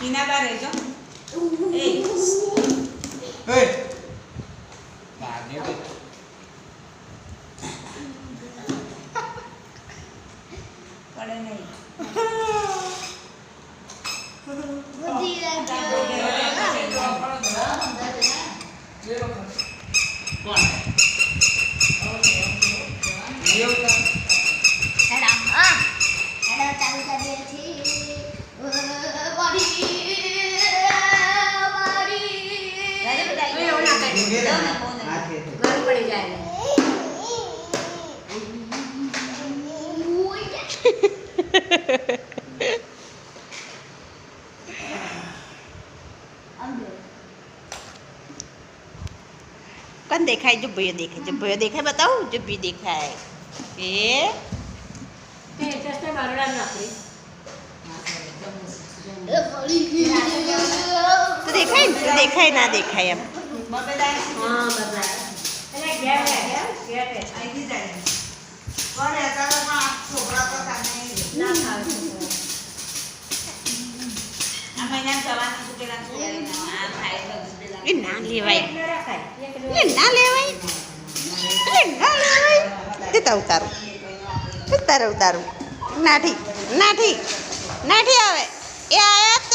ઊભા રહેજો એ એ ભાગે બે. પડે નહીં એવું કામ? રાજા બધા એ ઓલા કઈ. ઊંઘે દો ને? ને ફોન હાથ એ તો. ઘર પડી જાય કોણ દેખાય જુબ્બીઓ દેખાય જુબ્બીઓ દેખાય બતાવું જુબ્બી દેખાય એ તે ચશ્મે બારડા નાખી તો દેખાય ને? દેખાય, ના દેખાય એમ. ના લેવાય. ન લેવાય. ના લેવાય. તે તો ઉતારું. ઉતારું ઉતારું. નાઠી નાઠી નાઠી આવે. એ આયા?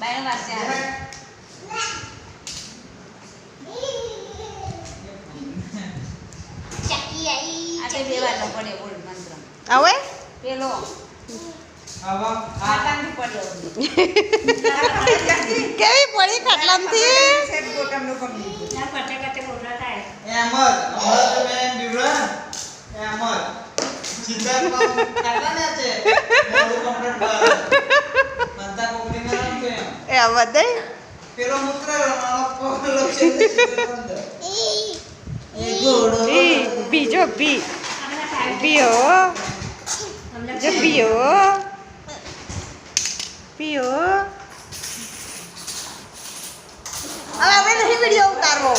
બાય વાસે આવે આ તે બે વાર પડે બોલ મંત્ર આવે પેલો આવા આ કેવી પડી ખાટલામથી પેલો. એ ઘોડો બી બીજો બી. પીઓ જો પીઓ પીઓ હવે આપણે નહીં વીડિયો ઉતારવો.